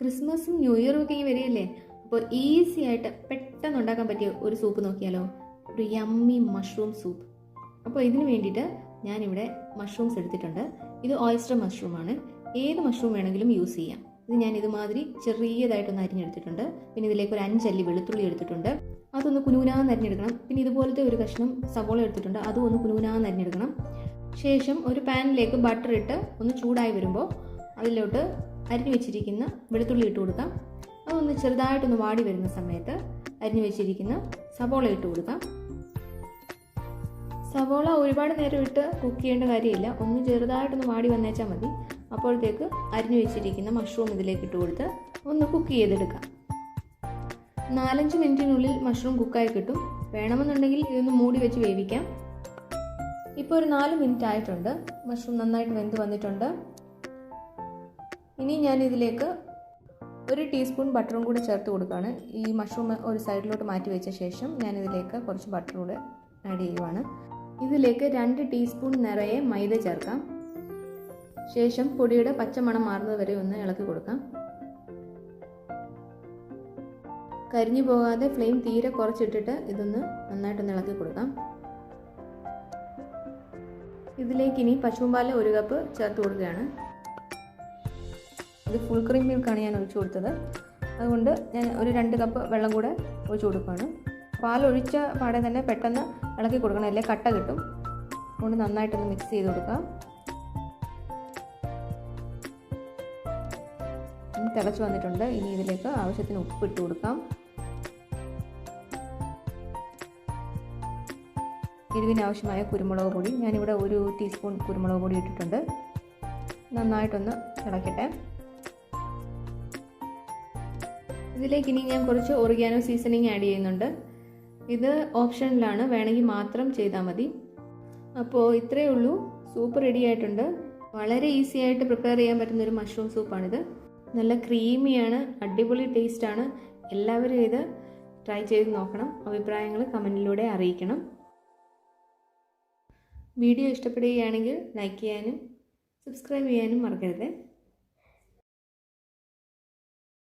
ക്രിസ്മസും ന്യൂ ഇയറും ഒക്കെ ഇനി വരികയല്ലേ അപ്പോൾ ഈസി ആയിട്ട് പെട്ടെന്ന് ഉണ്ടാക്കാൻ പറ്റിയ ഒരു സൂപ്പ് നോക്കിയാലോ? ഒരു യമ്മി മഷ്റൂം സൂപ്പ് അപ്പോൾ ഇതിന് വേണ്ടിയിട്ട് ഞാനിവിടെ മഷ്റൂംസ് എടുത്തിട്ടുണ്ട്. ഇത് ഓയിസ്റ്റർ മഷ്റൂമാണ് ഏത് മഷ്റൂം വേണമെങ്കിലും യൂസ് ചെയ്യാം. ഇത് ഞാൻ ഇതുമാതിരി ചെറിയതായിട്ടൊന്ന് അരിഞ്ഞെടുത്തിട്ടുണ്ട്. പിന്നെ ഇതിലേക്ക് ഒരു അഞ്ചല്ലി വെളുത്തുള്ളി എടുത്തിട്ടുണ്ട്. അതൊന്ന് കുനുകുനാന്ന് അരിഞ്ഞെടുക്കണം. പിന്നെ ഇതുപോലത്തെ ഒരു കഷ്ണം സവോള എടുത്തിട്ടുണ്ട്. അതും ഒന്ന് കുനുകുനാന്ന് അരിഞ്ഞെടുക്കണം. ശേഷം ഒരു പാനിലേക്ക് ബട്ടർ ഇട്ട് ഒന്ന് ചൂടായി വരുമ്പോൾ അതിലോട്ട് അരിഞ്ഞു വെച്ചിരിക്കുന്ന വെളുത്തുള്ളി ഇട്ട് കൊടുക്കാം. അതൊന്ന് ചെറുതായിട്ടൊന്ന് വാടി വരുന്ന സമയത്ത് അരിഞ്ഞു വെച്ചിരിക്കുന്ന സവോള ഇട്ട് കൊടുക്കാം. സവോള ഒരുപാട് നേരം ഇട്ട് കുക്ക് ചെയ്യേണ്ട കാര്യമില്ല. ഒന്ന് ചെറുതായിട്ടൊന്ന് വാടി വന്നേച്ചാൽ മതി. അപ്പോഴത്തേക്ക് അരിഞ്ഞു വെച്ചിരിക്കുന്ന മഷ്റൂം ഇതിലേക്ക് ഇട്ട് കൊടുത്ത് ഒന്ന് കുക്ക് ചെയ്തെടുക്കാം. നാലഞ്ച് മിനിറ്റിനുള്ളിൽ മഷ്റൂം കുക്കായി കിട്ടും. വേണമെന്നുണ്ടെങ്കിൽ ഇതൊന്ന് മൂടി വെച്ച് വേവിക്കാം. ഇപ്പോൾ ഒരു നാല് മിനിറ്റ് ആയിട്ടുണ്ട്. മഷ്റൂം നന്നായിട്ട് വെന്ത് വന്നിട്ടുണ്ട്. ഇനി ഞാൻ ഇതിലേക്ക് ഒരു ടീസ്പൂൺ ബട്ടറും കൂടി ചേർത്ത് കൊടുക്കുകയാണ്. ഈ മഷ്റൂം ഒരു സൈഡിലോട്ട് മാറ്റി വെച്ച ശേഷം ഞാൻ ഇതിലേക്ക് കുറച്ച് ബട്ടർ കൂടെ ആഡ് ചെയ്യുവാണ്. ഇതിലേക്ക് രണ്ട് ടീസ്പൂൺ നിറയെ മൈദ ചേർക്കാം. ശേഷം പൊടിയുടെ പച്ചമണം മാറുന്നത് വരെ ഒന്ന് ഇളക്കി കൊടുക്കാം. കരിഞ്ഞു പോകാതെ ഫ്ലെയിം തീരെ കുറച്ചിട്ടിട്ട് ഇതൊന്ന് നന്നായിട്ടൊന്ന് ഇളക്കി കൊടുക്കാം. ഇതിലേക്ക് ഇനി പശുമ്പാൽ ഒരു കപ്പ് ചേർത്ത് കൊടുക്കുകയാണ്. ഇത് ഫുൾ ക്രീം മിൽക്കാണ് ഞാൻ ഒഴിച്ചു കൊടുത്തത്. അതുകൊണ്ട് ഞാൻ ഒരു രണ്ട് കപ്പ് വെള്ളം കൂടെ ഒഴിച്ചു കൊടുക്കുകയാണ്. പാൽ ഒഴിച്ച പാടെ തന്നെ പെട്ടെന്ന് ഇളക്കി കൊടുക്കണം. അല്ലെങ്കിൽ കട്ട കിട്ടും. അതുകൊണ്ട് നന്നായിട്ടൊന്ന് മിക്സ് ചെയ്ത് കൊടുക്കാം. തിളച്ച് വന്നിട്ടുണ്ട്. ഇനി ഇതിലേക്ക് ആവശ്യത്തിന് ഉപ്പ് ഇട്ട് കൊടുക്കാം. ഇരുവിനാവശ്യമായ കുരുമുളക് പൊടി. ഞാനിവിടെ ഒരു ടീസ്പൂൺ കുരുമുളക് പൊടി ഇട്ടിട്ടുണ്ട്. നന്നായിട്ടൊന്ന് തിളക്കട്ടെ ഇതിലേക്ക് ഇനി ഞാൻ കുറച്ച് ഒറിഗാനോ സീസണിങ് ആഡ് ചെയ്യുന്നുണ്ട്. ഇത് ഓപ്ഷനിലാണ്. വേണമെങ്കിൽ മാത്രം ചെയ്താൽ മതി. അപ്പോൾ ഇത്രയേ ഉള്ളൂ. സൂപ്പ് റെഡി ആയിട്ടുണ്ട്. വളരെ ഈസി ആയിട്ട് പ്രിപ്പയർ ചെയ്യാൻ പറ്റുന്ന ഒരു മഷ്റൂം സൂപ്പാണിത് നല്ല ക്രീമിയാണ് അടിപൊളി ടേസ്റ്റാണ് എല്ലാവരും ഇത് ട്രൈ ചെയ്ത് നോക്കണം. അഭിപ്രായങ്ങൾ കമന്റിലൂടെ അറിയിക്കണം. വീഡിയോ ഇഷ്ടപ്പെടുകയാണെങ്കിൽ ലൈക്ക് ചെയ്യാനും സബ്സ്ക്രൈബ് ചെയ്യാനും മറക്കരുത്.